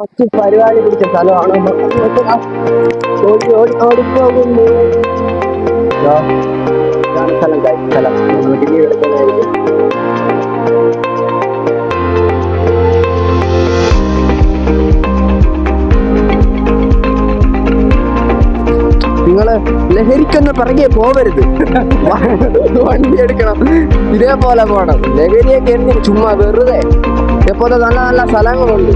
കുറച്ച് പരിപാടി പിടിച്ച സ്ഥലമാണ്? ഓടി ഓടി ലഹരിക്കൊന്ന് പിറകെ പോവരുത്. വണ്ടി എടുക്കണം. ഇതേപോലെ പോണം. ലഹരിയൊക്കെ എന്തിനും ചുമ്മാ വെറുതെ. എപ്പോഴത്തെ നല്ല നല്ല സ്ഥലങ്ങളുണ്ട്.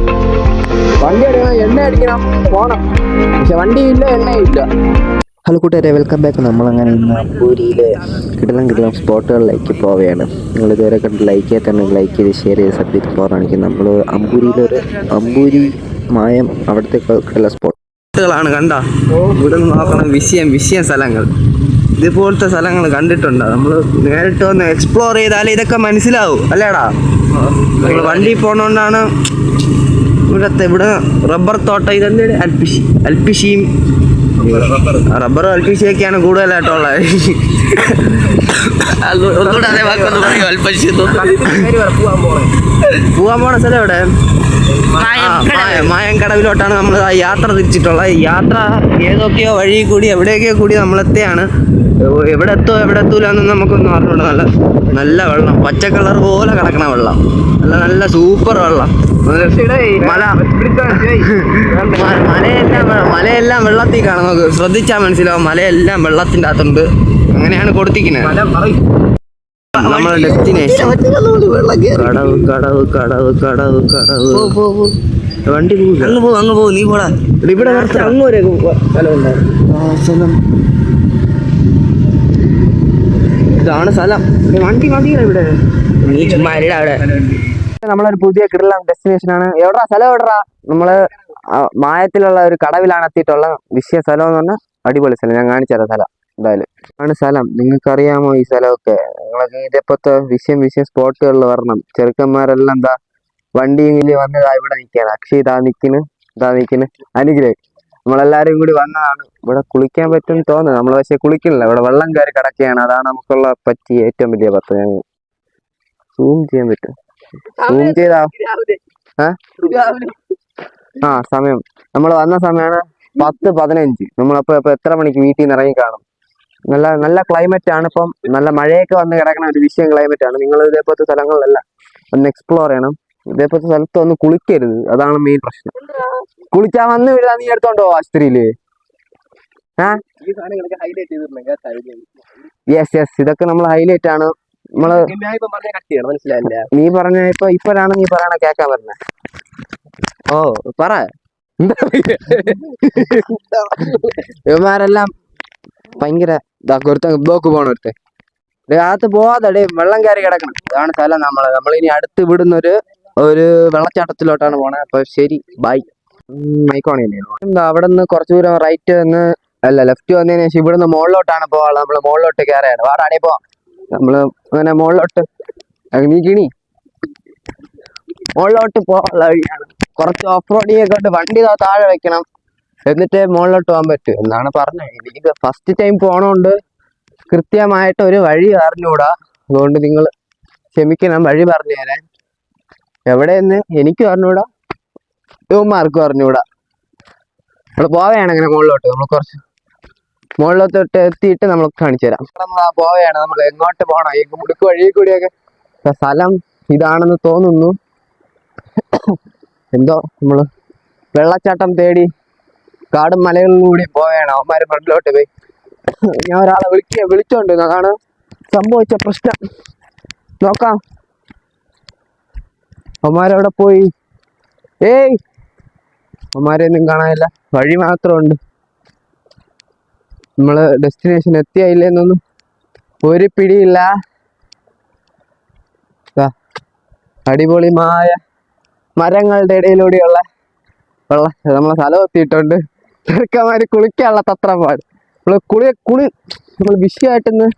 വണ്ടി എടുക്കണം എണ്ണ അടിക്കണം പോണം. പക്ഷെ വണ്ടിയില്ല എണ്ണയില്ല. ഹലോ കൂട്ടുകാരെ വെൽക്കം ബാക്ക്. നമ്മളങ്ങനെ ഇന്ന് അമ്പൂരിയിലെ കിടലം കിടലം സ്പോട്ടുകളിലേക്ക് പോവുകയാണ്. നിങ്ങൾ ഇതുവരെ കണ്ട് ലൈക്ക് ചെയ്യാൻ തന്നെ ലൈക്ക് ചെയ്ത് ഷെയർ ചെയ്ത് സബ് ചെയ്ത് നമ്മൾ നമ്മൾ അമ്പൂരിയിലൊരു അമ്പൂരി മായം അവിടുത്തെ കിടല സ്പോട്ട് ാണ് കണ്ട? ഇവിടെ നിന്ന് നോക്കണം വിഷയം വിഷയം സ്ഥലങ്ങൾ. ഇതുപോലത്തെ സ്ഥലങ്ങൾ കണ്ടിട്ടുണ്ട്? നമ്മൾ നേരിട്ട് ഒന്ന് എക്സ്പ്ലോർ ചെയ്താലേ ഇതൊക്കെ മനസ്സിലാവും. അല്ലേടാ? നമ്മൾ വണ്ടി പോണോണ്ടാണ് ഇവിടത്തെ ഇവിടെ റബ്ബർ തോട്ടം ഇതെന്ത് അൽപ്പിഷി അൽപ്പിഷിയും റബ്ബർ അൽപ്പിഷിയൊക്കെയാണ് കൂടുതലായിട്ടുള്ളത് ഒന്നുകൂടെ അതേ വാക്കൊന്ന് പറയൂ അൽപ്പശി പോവാൻ പോണ സ്ഥലം എവിടെ? ആ, മായം- കടവിലോട്ടാണ് നമ്മൾ ആ യാത്ര തിരിച്ചിട്ടുള്ളത്. യാത്ര ഏതൊക്കെയോ വഴി കൂടി എവിടെയൊക്കെയോ കൂടി നമ്മളെത്തിയാണ്. എവ്- എവിടെ എത്തോ എവിടെ എത്തൂല എന്ന് നമുക്കൊന്നും അറിഞ്ഞൂട. നല്ല നല്ല വെള്ളം. പച്ച കളർ പോലെ കിടക്കണ വെള്ളം. നല്ല നല്ല സൂപ്പർ വെള്ളം. മല. മലയെല്ലാം മലയെല്ലാം വെള്ളത്തിൽ കാണാം നമുക്ക് ശ്രദ്ധിച്ചാൽ മനസ്സിലാവും. മലയെല്ലാം വെള്ളത്തിന്റെ അകത്തുണ്ട്. അങ്ങനെയാണ് കൊടുത്തിക്കുന്നത് നമ്മുടെ ഡെസ്റ്റിനേഷൻ. കടവ് കടവ് കടവ് കടവ് കടവ്. വണ്ടി അങ്ങ് പോ അങ്ങ് പോ നീ പോടാ. ഇവിടെ അങ്ങ് വരെ സ്ഥലം ഇതാണ് സ്ഥലം. വണ്ടി മതിയാണ് ഇവിടെ നീ ചുമ്മാ അവിടെ. നമ്മളൊരു പുതിയ കിടലം ഡെസ്റ്റിനേഷൻ ആണ്. എവിടാ സ്ഥലം എവിടാ? നമ്മൾ മായത്തിലുള്ള ഒരു കടവിലാണ് എത്തിയിട്ടുള്ള വിഷയ സ്ഥലം എന്ന് പറഞ്ഞാൽ അടിപൊളി സ്ഥലം. ഞാൻ കാണിച്ചു തരാം സ്ഥലം. എന്തായാലും. ആണ് സ്ഥലം. നിങ്ങൾക്ക് അറിയാമോ ഈ സ്ഥലമൊക്കെ? നിങ്ങളൊക്കെ ഇതേപോലത്തെ വിഷയം വിഷയം സ്പോട്ടുകളിൽ വരണം. ചെറുക്കന്മാരെല്ലാം എന്താ വണ്ടിയെങ്കിൽ വന്ന് ദാ ഇവിടെ നിൽക്കുകയാണ്. അക്ഷയ് ഇതാ നിൽക്കുന്നു ഇതാ നിൽക്കുന്നു അനുഗ്രഹം നമ്മളെല്ലാരും കൂടി വന്നതാണ്. ഇവിടെ കുളിക്കാൻ പറ്റും തോന്നുന്നു. നമ്മൾ പക്ഷേ കുളിക്കുന്നില്ല. ഇവിടെ വെള്ളം കയറി കിടക്കുകയാണ്. അതാണ് നമുക്കുള്ള പറ്റി ഏറ്റവും വലിയ പത്ത്. ഞങ്ങൾ സൂം ചെയ്യാൻ പറ്റും. സൂം ചെയ്താ? ആ? സമയം. നമ്മൾ വന്ന സമയമാണ് പത്ത് പതിനഞ്ച്. നമ്മളപ്പോ എത്ര മണിക്ക് വീട്ടിൽ നിന്ന് ഇറങ്ങി കാണും? നല്ല നല്ല ക്ലൈമറ്റ് ആണ് ഇപ്പം. നല്ല മഴയൊക്കെ വന്ന് കിടക്കുന്ന ഒരു വിഷയം ക്ലൈമറ്റ് ആണ്. നിങ്ങൾ ഇതേപോലത്തെ സ്ഥലങ്ങളിലെല്ലാം. ഒന്ന് എക്സ്പ്ലോർ ചെയ്യണം. ഇതേപോലത്തെ സ്ഥലത്ത് ഒന്ന് കുളിക്കരുത്. അതാണ് മെയിൻ പ്രശ്നം. കുളിക്കാൻ വന്ന് വീഴാൻ നീ എടുത്തോണ്ടോ ആശുപത്രിയിൽ. യെസ് യെസ് ഇതൊക്കെ നമ്മൾ ഹൈലൈറ്റ് ആണ്. നമ്മൾ മനസ്സിലായില്ല? നീ പറഞ്ഞ ഇപ്പൊ ഇപ്പോഴാണ് നീ പറയണ കേക്കാൻ പറഞ്ഞ. ഓ പറ. ഇവന്മാരെല്ലാം ഭയങ്കര ഒരുത്ത ബ്ലോക്ക് പോണ ഒരുത്തെ അകത്ത് പോവാതെ വെള്ളം കയറി കിടക്കണം. ഇതാണ് സ്ഥലം നമ്മൾ ഇനി അടുത്ത് വിടുന്ന ഒരു ഒരു വെള്ളച്ചാട്ടത്തിലോട്ടാണ് പോണേ. അപ്പൊ ശരി ബൈ മൈക്കോണി എന്താ അവിടെ നിന്ന് കുറച്ച് ദൂരം റൈറ്റ് വന്ന് അല്ല ലെഫ്റ്റ് വന്നതിന് ശേഷം ഇവിടുന്ന് മുകളിലോട്ടാണ് പോവാനുള്ളത്. നമ്മൾ മുകളിലോട്ട് കയറിയാണ്. വാടാടേ പോവാം നമ്മൾ അങ്ങനെ മുകളിലോട്ട് നീ കിണി മുകളിലോട്ട് പോകാനുള്ള വഴിയാണ്. കുറച്ച് ഓഫ് റോഡിങ്ങൊക്കെ വണ്ടി താഴെ വെക്കണം. എന്നിട്ട് മുകളിലോട്ട് പോകാൻ പറ്റും. എന്നാണ് പറഞ്ഞത്. എനിക്ക് ഫസ്റ്റ് ടൈം പോണോണ്ട് കൃത്യമായിട്ട് ഒരു വഴി അറിഞ്ഞൂടാ. അതുകൊണ്ട് നിങ്ങൾ ക്ഷമിക്കണം വഴി പറഞ്ഞു തരാൻ. എവിടെയെന്ന് എനിക്കും അറിഞ്ഞൂടാ. ഇവന്മാർക്കും അറിഞ്ഞൂടാ. നമ്മൾ പോവുകയാണ് അങ്ങനെ മുകളിലോട്ട് നമ്മൾ കുറച്ച് മുകളിലോട്ട് എത്തിയിട്ട് നമ്മൾ കാണിച്ചു തരാം. പോവുകയാണ് നമ്മൾ എങ്ങോട്ട് പോകണം ഈ മുടുക്ക് വഴി കൂടിയൊക്കെ സ്ഥലം ഇതാണെന്ന് തോന്നുന്നു. എന്തോ നമ്മൾ വെള്ളച്ചാട്ടം തേടി കാടും മലകളിലും കൂടി പോവേണം. അവന്മാരെ ഫ്രണ്ടിലോട്ട് പോയി. ഞാൻ ഒരാളെ വിളിക്ക വിളിച്ചോണ്ട് അതാണ് സംഭവിച്ച പ്രശ്നം. നോക്കാം. അവന്മാരവിടെ പോയി. ഏയ്! അവന്മാരെയൊന്നും കാണാനില്ല. വഴി മാത്രമുണ്ട്. നമ്മൾ ഡെസ്റ്റിനേഷൻ എത്തിയായില്ലെന്നൊന്നും ഒരു പിടിയില്ല. അടിപൊളിമായ മരങ്ങളുടെ ഇടയിലൂടെയുള്ള വെള്ള നമ്മളെ സ്ഥലം എത്തിയിട്ടുണ്ട്. ചെറുക്കന്മാര് കുളിക്കാനുള്ള തത്രപ്പാട് നമ്മൾ കുളി കുളി നമ്മൾ വിഷയമായിട്ടിന്ന്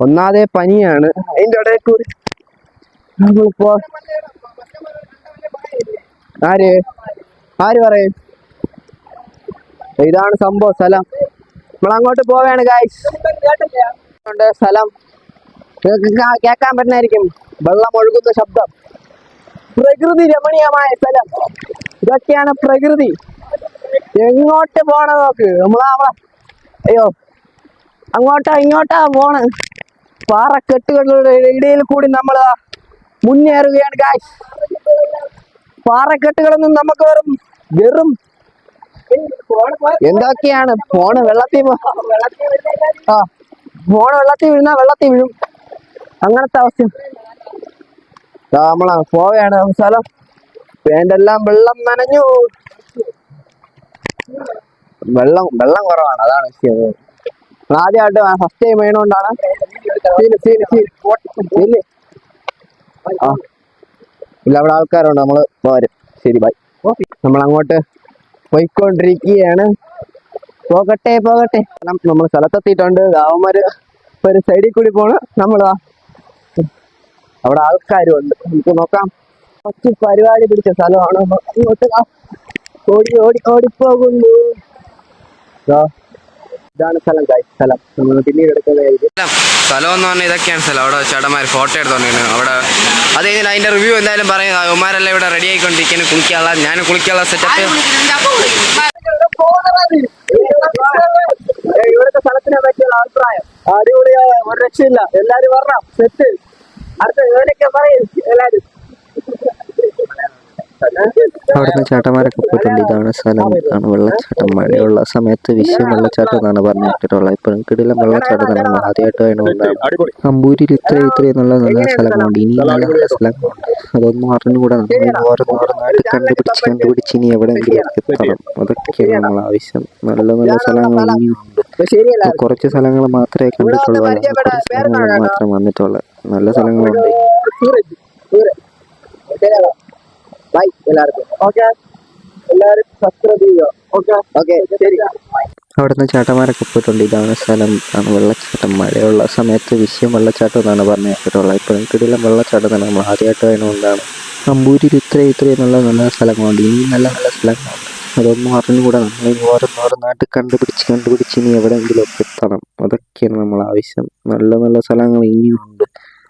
ഒന്നാതെ പനിയാണ്. അതിന്റെ ഇടയിൽ കൂടി നമ്മളിപ്പോ ആര്? ആര് പറയും? ഇതാണ് സംഭവം സ്ഥലം. നമ്മൾ അങ്ങോട്ട് പോവാണ് ഗായ്സ് സ്ഥലം. കേൾക്കാൻ പറ്റുന്നതായിരിക്കും. വെള്ളം ഒഴുകുന്ന ശബ്ദം. പ്രകൃതി രമണീയമായ സ്ഥലം. ഇതൊക്കെയാണ് പ്രകൃതി. എങ്ങോട്ട് പോണ നോക്ക്. നമ്മളാ അയ്യോ. അങ്ങോട്ടാ ഇങ്ങോട്ടാ പോണ്. പാറക്കെട്ടുകളുടെ ഇടയിൽ കൂടി നമ്മൾ മുന്നേറുകയാണ് ഗായ്സ് പാറക്കെട്ടുകളൊന്നും നമുക്ക് വെറും വെറും എന്തൊക്കെയാണ്? ഫോണ് വെള്ളത്തിൽ ആ ഫോണ് വെള്ളത്തിൽ വീഴുന്ന വെള്ളത്തിൽ വീഴും. അങ്ങനത്തെ അവസ്ഥ. നമ്മളാ പോവുകയാണ് സ്ഥലം. പാന്റെല്ലാം വെള്ളം നനഞ്ഞു. വെള്ളം വെള്ളം കുറവാണ്. അതാണ് വിഷയം ആദ്യമായിട്ട് ഫസ്റ്റ് ടൈം വേണോണ്ടാണ് ഇല്ലേ? അവിടെ ആൾക്കാരുണ്ട്. നമ്മൾ പോരും ശരി ബൈ നമ്മൾ അങ്ങോട്ട് പോയിക്കൊണ്ടിരിക്കുകയാണ്. പോകട്ടെ പോകട്ടെ. നമ്മൾ സ്ഥലത്തെത്തിയിട്ടുണ്ട്. അവന്മാര് ഒരു സൈഡിൽ കൂടി പോണ്. നമ്മളാ അവിടെ ആൾക്കാരും ഉണ്ട് നമുക്ക് നോക്കാം. കുറച്ച് പരിപാടി പിടിച്ച സ്ഥലമാണ്. അങ്ങോട്ട് ഓടി ഓടി ഓടിപ്പോകുന്നു ഇതാണ് സ്ഥലം guys, സ്ഥലം. നമ്മൾ പിന്നീട് എടുക്കുന്നതായിരിക്കും. സ്ഥലം. എന്ന് പറഞ്ഞാൽ ഇതൊക്കെയാണ് സ്ഥലം. അവിടെ ചേട്ടന്മാർ ഫോട്ടോ എടുത്തോണ്ടിരുന്നു. അവിടെ അത് കഴിഞ്ഞാൽ അതിന്റെ റിവ്യൂ എന്തായാലും പറയും. അവന്മാരെല്ലാം ഇവിടെ റെഡി ആയിക്കൊണ്ടിരിക്കുന്നു. കുളിക്കാനുള്ള ഞാൻ കുളിക്കാനുള്ള സെറ്റപ്പ് ഇവിടുത്തെ സ്ഥലത്തിനെ പറ്റിയുള്ള അഭിപ്രായം. അടിപൊളിയായ ഒരു രക്ഷയില്ല. എല്ലാരും പറഞ്ഞ സെറ്റ് അടുത്ത ഏതൊക്കെ പറയും എല്ലാരും. അവിടുന്ന് ചേട്ടന്മാരൊക്കെ പോയിട്ടുണ്ട്. ഇതാണ് സ്ഥലം. ഇതാണ് വെള്ളച്ചാട്ടം. മഴയുള്ള സമയത്ത് വിഷയം വെള്ളച്ചാട്ടം എന്നാണ് പറഞ്ഞു കേട്ടിട്ടുള്ളത് ഇപ്പോഴും കിടിലം വെള്ളച്ചാട്ടം ആദ്യമായിട്ട് വേണമെന്നാണ് അമ്പൂരിൽ ഇത്ര ഇത്ര എന്നുള്ള നല്ല സ്ഥലങ്ങളുണ്ട്. ഇനി നല്ല നല്ല സ്ഥലങ്ങളുണ്ട്. അതൊന്നും അറിഞ്ഞുകൂടാ. നമ്മൾ ഓരോന്നോരോന്നായിട്ട് കണ്ടുപിടിച്ച് കണ്ടുപിടിച്ച് ഇനി എവിടെയെങ്കിലും എത്തണം. അതൊക്കെയാണ് നമ്മൾ ആവശ്യം. നല്ല നല്ല സ്ഥലങ്ങൾ ഇനിയുണ്ട് കുറച്ച് സ്ഥലങ്ങൾ മാത്രമേ കണ്ടിട്ടുള്ളൂ. കുറച്ച് സ്ഥലങ്ങൾ മാത്രം വന്നിട്ടുള്ളത് നല്ല സ്ഥലങ്ങളുണ്ട്. ബൈ എല്ലാവർക്കും. ഓക്കെ. എല്ലാവരും സബ്സ്ക്രൈബ് ചെയ്യുക. ഓക്കെ. ഓക്കെ ശരി. അവിടുന്ന് ചേട്ടന്മാരൊക്കെ പോയിട്ടുണ്ട്. ഇതാണ് സ്ഥലം. ആണ് വെള്ളച്ചാട്ടം. മഴയുള്ള സമയത്ത് വിഷയം വെള്ളച്ചാട്ടം എന്നാണ് പറഞ്ഞു കേട്ടിട്ടുള്ളത് ഇപ്പോഴും കിടിലം വെള്ളച്ചാട്ടം തന്നെ. നമ്മൾ ആദ്യമായിട്ട് അതിനുകൊണ്ടാണ് അമ്പൂരിൽ ഇത്ര ഇത്ര എന്നുള്ള നല്ല സ്ഥലങ്ങളുണ്ട്. ഇനി നല്ല നല്ല സ്ഥലങ്ങളുണ്ട്. അതൊന്നും അറിഞ്ഞുകൂടാ. നമ്മൾ ഇനി നാട്ടിൽ കണ്ടുപിടിച്ച് കണ്ടുപിടിച്ച് ഇനി എവിടെയെങ്കിലും ഒക്കെ എത്തണം. അതൊക്കെയാണ് നമ്മൾ ആവശ്യം. നല്ല നല്ല സ്ഥലങ്ങൾ ഇനിയുണ്ട്.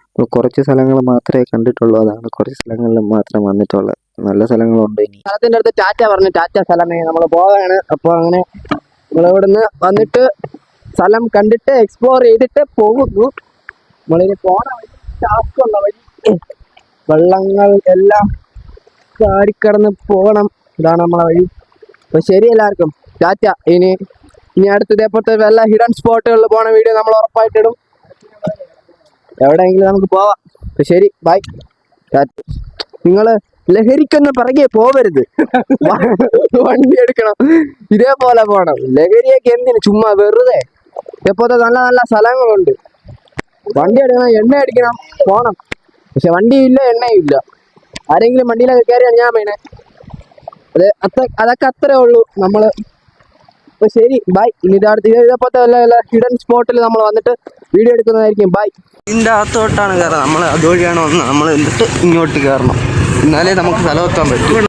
ഇപ്പോൾ കുറച്ച് സ്ഥലങ്ങൾ മാത്രമേ കണ്ടിട്ടുള്ളൂ. അതാണ് കുറച്ച് സ്ഥലങ്ങളിൽ മാത്രം വന്നിട്ടുള്ളത്. നല്ല സ്ഥലങ്ങളുണ്ട് സ്ഥലത്തിന്റെ അടുത്ത് ടാറ്റ പറഞ്ഞു ടാറ്റ സ്ഥലമേ നമ്മൾ പോവാണ് അപ്പൊ അങ്ങനെ നമ്മൾ ഇവിടുന്ന് വന്നിട്ട് സ്ഥലം കണ്ടിട്ട് എക്സ്പ്ലോർ ചെയ്തിട്ട് പോകുന്നു. നമ്മളിനി പോണ വഴി ടാസ്കുള്ള വഴി. വെള്ളങ്ങൾ എല്ലാം ചാടിക്കടന്ന് പോകണം. ഇതാണ് നമ്മളെ വഴി. അപ്പൊ ശരി എല്ലാവർക്കും. ടാറ്റ ഇനി ഇനി അടുത്ത ഇതേപോലത്തെ വല്ല ഹിഡൻ സ്പോട്ടുകളിൽ പോണ വീഡിയോ നമ്മൾ ഉറപ്പായിട്ടിടും എവിടെയെങ്കിലും നമുക്ക് പോവാം. ശരി ബൈ നിങ്ങൾ ലഹരിക്കൊന്നും പിറകെ പോവരുത്. വണ്ടി എടുക്കണം. ഇതേപോലെ പോണം. ലഹരിയൊക്കെ എന്തിന്? ചുമ്മാ വെറുതെ. ഇതേപോലത്തെ നല്ല നല്ല സ്ഥലങ്ങളുണ്ട്. വണ്ടി എടുക്കണം എണ്ണ അടിക്കണം പോണം. പക്ഷെ വണ്ടിയില്ല എണ്ണയും ഇല്ല ആരെങ്കിലും വണ്ടിയിലൊക്കെ കയറിയാണ് ഞാൻ വേണേ. അത് അത്ര അതൊക്കെ അത്രേ ഉള്ളൂ നമ്മൾ. അപ്പൊ ശരി ബൈ ഇനി ഇതടുത്ത് ഇത് ഇതേപോലത്തെ വല്ല വല്ല ഹിഡൻ സ്പോട്ടിൽ നമ്മൾ വന്നിട്ട് വീഡിയോ എടുക്കുന്നതായിരിക്കും. ബൈ ഇതിന്റെ അകത്തോട്ടാണ് കയറുന്നത് നമ്മൾ അതുവഴിയാണ് വന്നത്. നമ്മൾ എന്നിട്ട് ഇങ്ങോട്ട് കയറണം. എന്നാലേ നമുക്ക് സ്ഥലം എത്താൻ പറ്റും.